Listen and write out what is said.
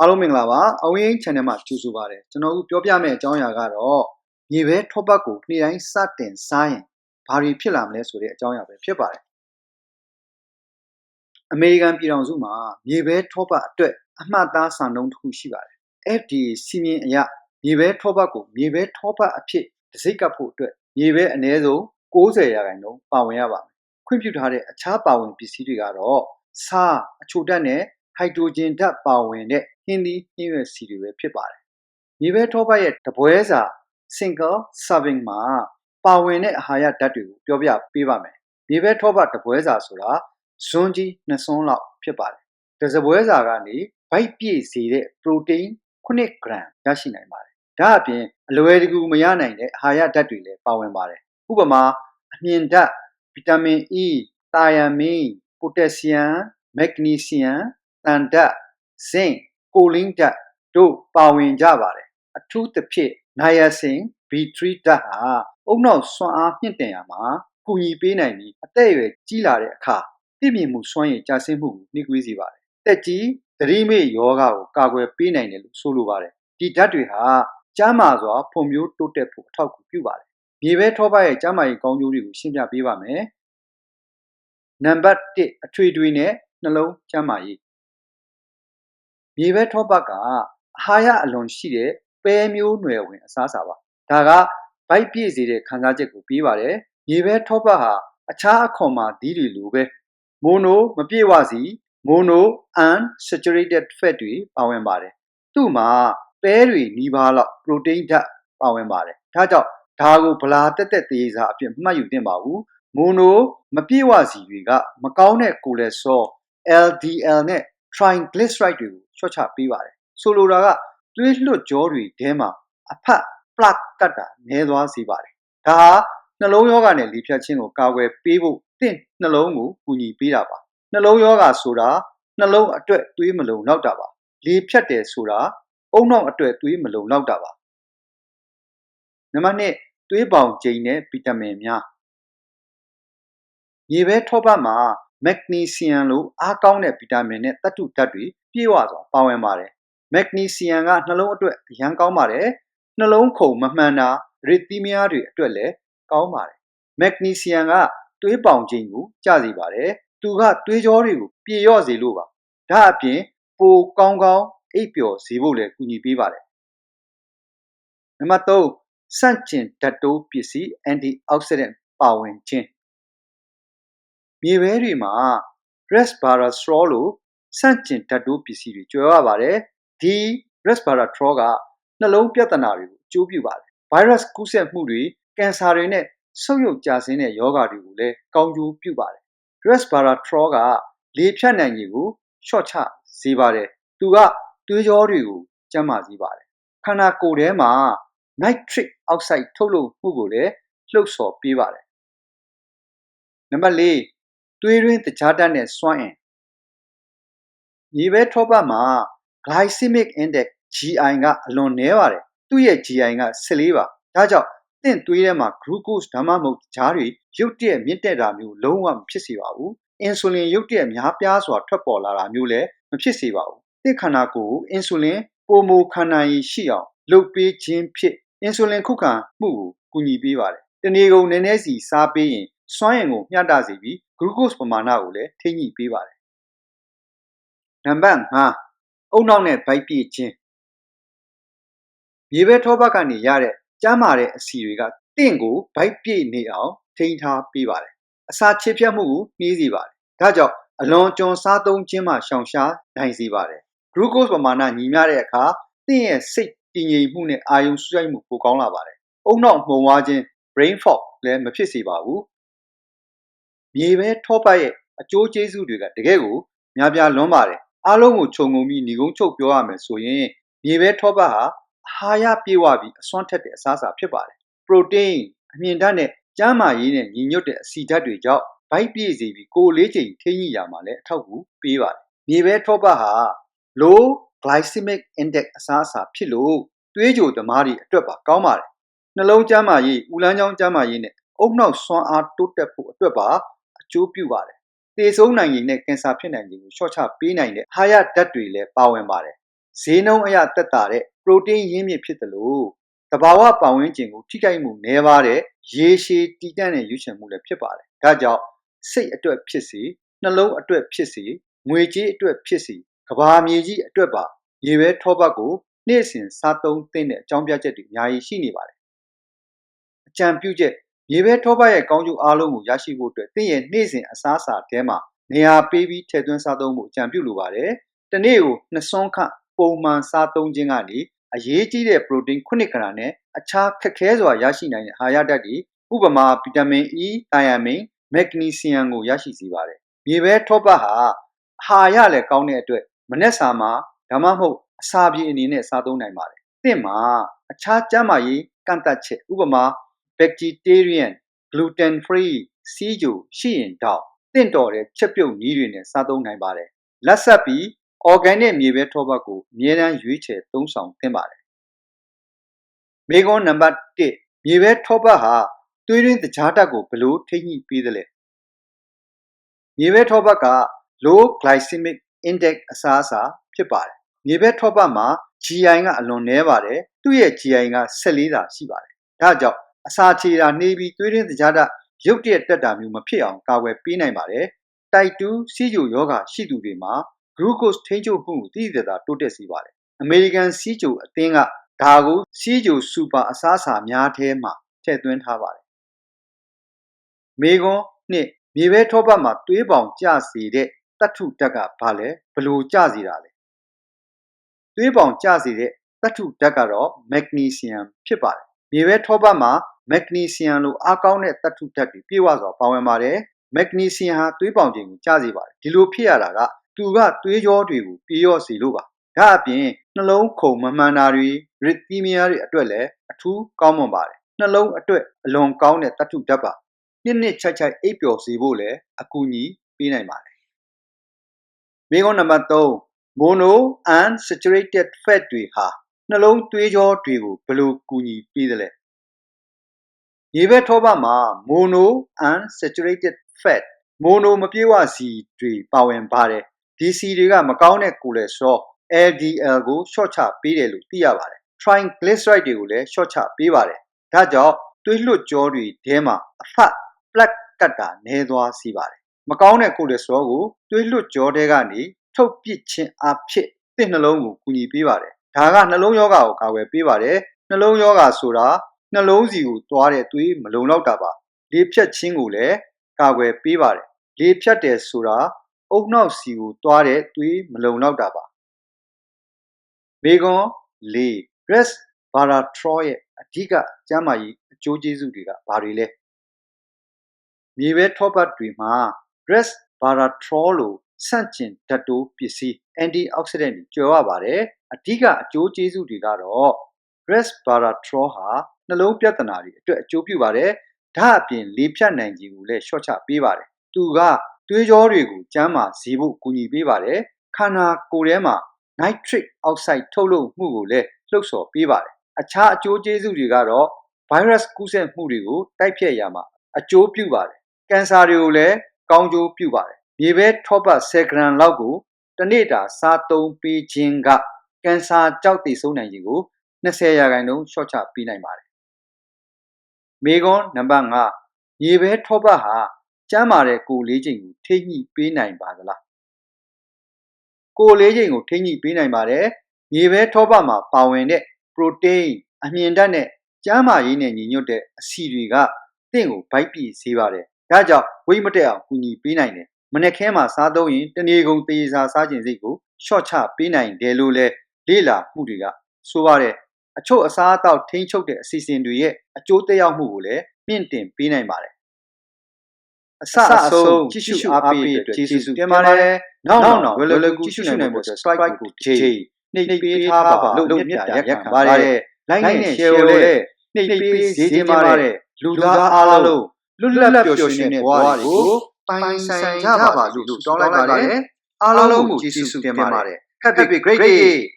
အားလုံးမင်္ဂလာပါအဝင်း channel မှာကြိုဆိုပါရစေကျွန်တော်တို့ပြောပြမယ့်အကြောင်းအရာကတော့မြေပဲထောပတ်ကိုနေ့တိုင်းစတင်စားရင်ဘာတွေဖြစ်လာမလဲဆိုတဲ့အကြောင်းအရာပဲဖြစ်ပါတယ်အမေရိကန်ပြည်ထောင်စုမှာမြေပဲထောပတ်အတွက်အမှတ်သားစံနှုန်းတစ်ခုရှိပါတယ် FDA စီမင်းအရမြေပဲထောပတ်ကိုမြေပဲထောပတ်အဖြစ်တစ်စိတ်ကပ်ဖို့အတွက်မြေပဲအနည်းဆုံး60ရာခိုင်နှုန်းပါဝင်ရပါမယ်ခွင့်ပြုထားတဲ့အခြားပါဝင်ပစ္စည်းတွေကတော့ဆားအချိုဓာတ်နဲ့ဟိုက်ဒရိုဂျင်ဓာတ်ပါဝင်တဲ့ ဟင်းသီးဟင်းရွက်စီတွေပဲဖြစ်ပါတယ်။မြေပဲထောပတ်ရဲ့တပွဲစာ single serving မှာပါဝင်တဲ့အာဟာရဓာတ်တွေကိုပြောပြပေးပါမယ်။မြေပဲထောပတ်တပွဲစာဆိုတာဇွန်းကြီးနှစ်စွန်းလောက်ဖြစ်ပါတယ်။တစ်စပွဲစာကနေဗိုက်ပြည့်စေတဲ့ protein 9 gram ရရှိနိုင်ပါတယ်။ဒါအပြင်အလွယ်တကူမရနိုင်တဲ့အာဟာရဓာတ်တွေလည်းပါဝင်ပါတယ်။ဥပမာအမြင်ဓာတ်ဗီတာမင် E တာယမင်းပိုတက်ဆီယမ်မက်ဂနီဆီယမ်တန်ဓာတ်ဇင့် ကိုလင်းဓာတ်တို့ပါဝင်ကြပါတယ်အထူးသဖြင့်နာယာဆင် B3 ဓာတ်ဟာအုံနောက်စွမ်းအားမြင့်တင်ရမှာကူညီပေးနိုင်ပြီးအသက်အရွယ်ကြီးလာတဲ့အခါပြည့်မြင့်မှုစွမ်းရည်ကျဆင်းမှုကိုနှိကွေးစေပါတယ်တက်ကြီးသတိမေ့ယောဂကိုကာကွယ်ပေးနိုင်တယ်လို့ဆိုလိုပါတယ်ဒီဓာတ်တွေဟာကျန်းမာစွာဖွံ့ဖြိုးတိုးတက်ဖို့အထောက်အကူပြုပါတယ်မြေပဲထောပတ်ရဲ့ကျန်းမာရေးကောင်းကျိုးတွေကိုရှင်းပြပေးပါမယ်နံပါတ်1အထွေထွေနဲ့နှလုံးကျန်းမာရေး မြေပဲထောပတ်ကအဟာရအလွန်ရှိတဲ့ပဲမျိုးနွယ်ဝင်အစားအစာပါဒါကဗိုက်ပြည့်စေတဲ့ခံစားချက်ကိုပေးပါတယ်မြေပဲထောပတ်ဟာအခြားအခွန်မှာသီးတွေလိုပဲမိုနိုမပြည့်ဝစီမိုနို unsaturated fat တွေပါဝင်ပါတယ်သူ့မှာပဲတွေနီးပါးလောက် protein ဓာတ်ပါဝင်ပါတယ်ဒါကြောင့်ဒါကိုဗလာတက်တက်သေးစားအဖြစ်မှတ်ယူသင့်ပါဘူးမိုနိုမပြည့်ဝစီတွေက မကောင်းတဲ့ကိုလက်စထရော LDL နဲ့ triglyceride တွေကိုလျှော့ချပေးပါတယ်ဆိုလိုတာကသွေးလွှတ်ကြောတွေထဲမှာအဖတ် plaque ကတ်တာနည်းသွားစေပါတယ်ဒါဟာနှလုံးရောဂါနဲ့လေဖြတ်ခြင်းကိုကာကွယ်ပေးဖို့တင့်နှလုံးကိုကူညီပေးတာပါနှလုံးရောဂါဆိုတာနှလုံးအတွက်သွေးမလုံလောက်တာပါလေဖြတ်တယ်ဆိုတာအုံနောက်အတွက်သွေးမလုံလောက်တာပါနံပါတ်1သွေးပေါင်ကျိန်တဲ့ဗီတာမင်များမြေပဲထောပတ်မှာ မက်ဂနီဆီယမ်လိုအားကောင်းတဲ့ဗီတာမင်နဲ့သတ္တုဓာတ်တွေပြည့်ဝစွာပါဝင်ပါတယ်။မက်ဂနီဆီယမ်ကနှလုံးအတွက်အရန်ကောင်းပါတယ်။နှလုံးခုန်မမှန်တာရစ်သီးမီးယားတွေအတွက်လည်းကောင်းပါတယ်။မက်ဂနီဆီယမ်ကသွေးပေါင်ခြင်းကိုကျစေပါတယ်။သူကသွေးကြောတွေကိုပြေလျော့စေလို့ပါ။ဒါအပြင်ပိုကောင်းကောင်းအိပ်ပျော်စေဖို့လည်းကူညီပေးပါတယ်။နံပါတ်3စန့်ကျင်ဓာတ်တိုးပစ္စည်း antioxidant ပါဝင်ခြင်း မြေပဲတွေမှာ resveratrol လို့ဆန့်ကျင်ဓာတ်တိုးပစ္စည်းတွေကျွဲရပါတယ်။ဒီ resveratrol ကနှလုံးပြဿနာတွေကိုအကျိုးပြုပါတယ်။ virus ကူးစက်မှုတွေကင်ဆာတွေနဲ့ဆုပ်ယုပ်ကျဆင်းတဲ့ယောဂတွေကိုလည်းကောင်းကျိုးပြုပါတယ်။ resveratrol ကလေဖြတ်နိုင်ခြင်းကိုလျှော့ချစေပါတယ်။သူကသွေးကြောတွေကိုကျန်းမာစေပါတယ်။ခန္ဓာကိုယ်ထဲမှာ nitric oxide ထုတ်လုပ်မှုကိုလည်းလှုပ်ဆော်ပေးပါတယ်။နံပါတ်4 သွေးရင်းတခြားဓာတ်နဲ့စွမ်းအင်မြေပဲထောပတ်မှာ glycemic index GI ကအလွန်နည်းပါတယ်သူ့ရဲ့ GI က14ပါဒါကြောင့်တင့်သွေးထဲမှာ glucose ဒါမှမဟုတ်ဓာတ်တွေရုတ်တရက်မြင့်တက်တာမျိုးလုံးဝမဖြစ်စေပါဘူးအင်ဆူလင်ရုတ်တရက်များပြားစွာထွက်ပေါ်လာတာမျိုးလည်းမဖြစ်စေပါဘူးတင့်ခန္ဓာကိုယ်ကိုအင်ဆူလင်ပိုမိုခံနိုင်ရည်ရှိအောင်လုပ်ပေးခြင်းဖြစ်အင်ဆူလင်ခုခံမှုကိုကူညီပေးပါတယ်တဏီကုံနည်းနည်းစီစားပေးရင် စွမ်းအင်ကိုမျှတစေပြီး glucose ပမာဏကိုလည်းထိညှိပေးပါတယ်နံပါတ်5အုံနောက်နဲ့ဗိုက်ပြည့်ခြင်းမြေပဲထောပတ်ကနေရတဲ့ကျန်းမာတဲ့အစီတွေကတင့်ကိုဗိုက်ပြည့်နေအောင်ထိန်းထားပေးပါတယ်အစာချေဖြတ်မှုကိုနှီးစေပါတယ်ဒါကြောင့်အလွန်ကျွန်စားသုံးခြင်းမှရှောင်ရှားနိုင်စေပါတယ် glucose ပမာဏညီမျှတဲ့အခါတင့်ရဲ့စိတ်တည်ငြိမ်မှုနဲ့အာရုံစိုက်မှုပိုကောင်းလာပါတယ်အုံနောက်မှုံဝါခြင်း brain fog လည်းမဖြစ်စေပါဘူး မြေပဲထောပတ်ရဲ့အကျိုးကျေးဇူးတွေကတကယ်ကိုများပြားလွန်းပါတယ်အားလုံးကိုခြုံငုံပြီးညီကုန်းချုပ်ပြောရမယ်ဆိုရင်မြေပဲထောပတ်ဟာအာဟာရပြေဝပြီးအစွမ်းထက်တဲ့အစားအစာဖြစ်ပါတယ်ပရိုတိန်းအမြင့်ဓာတ်နဲ့ကျန်းမာရေးနဲ့ညီညွတ်တဲ့အဆီဓာတ်တွေကြောင့်ဗိုက်ပြည့်စေပြီးကိုယ်လေးချိန်ထိန်းညှိရမှာလည်းအထောက်အကူပေးပါတယ်မြေပဲထောပတ်ဟာ low glycemic index အစားအစာဖြစ်လို့သွေးကြိုသမားတွေအတွက်ပါကောင်းပါတယ်နှလုံးကျန်းမာရေး၊ဦးလန်းချောင်းကျန်းမာရေးနဲ့အုတ်နောက်စွမ်းအားတိုးတက်ဖို့အတွက်ပါ အကျိုးပြုပါတယ်။သေဆုံးနိုင်ရင်နဲ့ကင်ဆာဖြစ်နိုင်ခြင်းကိုလျှော့ချပေးနိုင်တဲ့ဟာရဓာတ်တွေလည်းပါဝင်ပါတယ်ဈေးနှုန်းအရသက်သာတဲ့ပရိုတင်းရင်းမြစ်ဖြစ်တယ်လို့တဘာဝပတ်ဝန်းကျင်ကိုထိခိုက်မှုနည်းပါးတဲ့ရေရှည်တည်တံ့တဲ့ရွေးချယ်မှုလည်းဖြစ်ပါတယ်။ဒါကြောင့်စိတ်အတွက်ဖြစ်စီနှလုံးအတွက်ဖြစ်စီငွေကြေးအတွက်ဖြစ်စီကဘာမြေကြီးအတွက်ပါရေပဲထောပတ်ကိုနေ့စဉ်စားသုံးသင့်တဲ့အကြောင်းပြချက်တွေအများကြီးရှိနေပါတယ်။အကြံပြုချက် ရေပဲထောပတ်ရဲ့ကောင်းကျိုးအားလုံးကိုရရှိဖို့အတွက်သင်ရဲ့နေ့စဉ်အစားအစာထဲမှာနေရာပေးပြီးထည့်သွင်းစားသုံးဖို့အကြံပြုလိုပါတယ်။တစ်နေ့ကိုနှစ်စွန်းခန့်ပုံမှန်စားသုံးခြင်းကနေအရေးကြီးတဲ့ပရိုတင်း9ဂရမ်နဲ့အခြားခက်ခဲစွာရရှိနိုင်တဲ့အာဟာရဓာတ်တွေဥပမာဗီတာမင် E, တိုင်ယာမင်၊မက်ဂနီဆီယမ်ကိုရရှိစေပါတယ်။မြေပဲထောပတ်ဟာအာဟာရလည်းကောင်းတဲ့အတွက်မနက်စာမှာဒါမှမဟုတ်အစာပြေအနေနဲ့စားသုံးနိုင်ပါတယ်။သင်မှာအခြားကျန်းမာရေးကန့်သတ်ချက်ဥပမာ vegetarian, gluten free, စီးကြိုရှိရင်တော့တင့်တော်တဲ့ချက်ပြုတ်နည်းတွေနဲ့စားသုံးနိုင်ပါတယ်။လက်ဆက်ပြီး organic မြေပဲထောပတ်ကိုအမြဲတမ်းရွေးချယ်သုံးဆောင်သင့်ပါတယ်။မိကွန်းနံပါတ်1မြေပဲထောပတ်ဟာသွေးရင်းတကြားဓာတ်ကိုဘယ်လိုထိညှိပေးသလဲ။မြေပဲထောပတ်က low glycemic index အစားအစာဖြစ်ပါတယ်။မြေပဲထောပတ်မှာ GI ကအလွန်နည်းပါတယ်။သူ့ရဲ့ GI က14သာရှိပါတယ်။ဒါကြောင့် အစာချေတာနှေးပြီးသွေးရင်းတကြားဓာတ်ရုတ်တရက်တက်တာမျိုးမဖြစ်အောင်ကာကွယ်ပေးနိုင်ပါတယ်။ type 2စီးကြိုယောဂရှိသူတွေမှာ glucose ထိန်းချုပ်မှုကိုတည်တည်သာတိုးတက်စေပါတယ်။ American စီးကြိုအသင်းက ဒါကိုစီးကြိုစူပါအစားအစာများထဲမှာ ထည့်သွင်းထားပါတယ်။မေကွန်နှစ်မြေပဲထောပတ်မှာ သွေးပေါင်ကျစေတဲ့တတ္ထုဓာတ်က ဘာလဲဘလို့ကျစေတာလဲ သွေးပေါင်ကျစေတဲ့တတ္ထုဓာတ်ကတော့ magnesium ဖြစ်ပါတယ် မြေပဲထောပတ်မှာ magnesium လိုအားကောင်းတဲ့တတ္ထုဓာတ်တွေပြည့်ဝစွာပါဝင်ပါတယ်။ magnesium ဟာသွေးပေါင်ချိန်ကိုကျစေပါတယ်ဒီလိုဖြစ်ရတာကသူကသွေးကြောတွေကိုပြေလျော့စေလို့ပါဒါအပြင်နှလုံးခုန်မမှန်တာတွေ arrhythmia တွေအတွက်လည်းအထူးကောင်းမွန်ပါတယ်နှလုံးအတွက်အလွန်ကောင်းတဲ့တတ္ထုဓာတ်ပါနှစ်နှစ်ချိုက်ချိုက်အိပ်ပျော်စေဖို့လည်းအကူအညီပေးနိုင်ပါတယ်မိကုန်းနံပါတ်3 mono unsaturated fat တွေဟာနှလုံးသွေးကြောတွေကိုဘယ်လိုကူညီပေးသလဲ ရေဘက်ထောပတ်မှာ mono unsaturated fat mono မပြေဝစီတွေပါဝင်ပါတယ်ဒီစီတွေကမကောင်းတဲ့ကိုလက်စထရော LDL ကိုရှော့ချပေးတယ်လို့သိရပါတယ် triglyceride တွေကိုလည်းရှော့ချပေးပါတယ်ဒါကြောင့်သွေးလွှတ်ကြောတွေထဲမှာအဖတ် plaque ကတ်တာနည်းသွားစေပါတယ်မကောင်းတဲ့ကိုလက်စထရောကိုသွေးလွှတ်ကြောတွေကနေထုတ်ပစ်ခြင်းအဖြစ်သင့်နှလုံးကိုကူညီပေးပါတယ်ဒါကနှလုံးရောဂါကိုကာကွယ်ပေးပါတယ်နှလုံးရောဂါဆိုတာ နှလုံးစီကိုသွားတဲ့သွေးမလုံလောက်တာပါလေဖြတ်ခြင်းကိုလည်းကာကွယ်ပေးပါတယ်လေဖြတ်တယ်ဆိုတာအုတ်နှောက်စီကိုသွားတဲ့သွေးမလုံလောက်တာပါမေကွန်၄ rest baratrol ရဲ့အဓိကကျန်းမာရေးအကျိုးကျေးဇူးတွေကဘာတွေလဲမြေပဲထောပတ်တွေမှာ rest baratrol လို့ဆန့်ကျင်ဓာတ်တိုးပစ္စည်း antioxidant တွေကျွယ်ဝပါတယ်အဓိကအကျိုးကျေးဇူးတွေကတော့ resveratrol ဟာ နှလုံးပြဿနာတွေအတွက်အကျိုးပြုပါတယ်ဒါအပြင်လေဖြတ်နိုင်ခြင်းကိုလည်းလျှော့ချပေးပါတယ်သူကသွေးကြောတွေကိုကျန်းမာစေဖို့ကူညီပေးပါတယ်ခန္ဓာကိုယ်ထဲမှာ nitric oxide ထုတ်လုပ်မှုကိုလည်းလှုပ်ဆော်ပေးပါတယ်အခြားအကျိုးကျေးဇူးတွေကတော့ virus ကူးစက်မှုတွေကိုတိုက်ဖျက်ရမှာအကျိုးပြုပါတယ်ကင်ဆာတွေကိုလည်းကောင်းကျိုးပြုပါတယ်မြေပဲထောပတ်10ဂရမ်လောက်ကိုတစ်နေ့တာစားသုံးပေးခြင်းကကင်ဆာကြောက်တည်ဆုံးနိုင်ခြင်းကို20ရာခိုင်နှုန်းလျှော့ချပေးနိုင်ပါတယ် မေကွန်နံပါတ်5မြေပဲထောပတ်ဟာကျန်းမာတဲ့ကိုယ်လေးချိန်ကိုထိညှိပေးနိုင်ပါသလားကိုယ်လေးချိန်ကိုထိညှိပေးနိုင်ပါတယ်မြေပဲထောပတ်မှာပါဝင်တဲ့ protein အမြင်ဓာတ်နဲ့ကျန်းမာရေးနဲ့ညီညွတ်တဲ့အဆီတွေကတင့်ကိုဗိုက်ပြည့်စေပါတယ်ဒါကြောင့်ဝိတ်မတက်အောင်ကူညီပေးနိုင်တယ်မနေ့ခဲမှာစားသုံးရင်တနေ့ကုန်သေစာစားခြင်းစိတ်ကိုရှော့ချပေးနိုင်တယ်လို့လဲလေ့လာမှုတွေကဆိုပါတယ် အချို့အစားအသောက်ထိန်းချုပ်တဲ့အစီအစဉ်တွေရဲ့အကျိုးသက်ရောက်မှုကိုလည်းမြင့်တင်ပေးနိုင်ပါတယ်အစအဆုံးကြည့်ရှုအားပေးတဲ့အတွက်ကျေးဇူးတင်ပါတယ်နောက်နောက်ဝယ်လွယ်လွယ်ကူကြည့်ရှုနိုင်ဖို့အတွက် strike ကို J နှိပ်ပေးထားပါလို့မြတ်တာရက်ခံပါတယ် like နဲ့ share ကိုလည်းနှိပ်ပေးစေချင်ပါတယ်လူသားအားလုံးလွတ်လပ်ပျော်ရွှင်တဲ့ဘဝတွေကိုပိုင်ဆိုင်ကြပါလို့တောင်းလိုက်ပါတယ်အားလုံးကိုကျေးဇူးတင်ပါတယ် Happy great day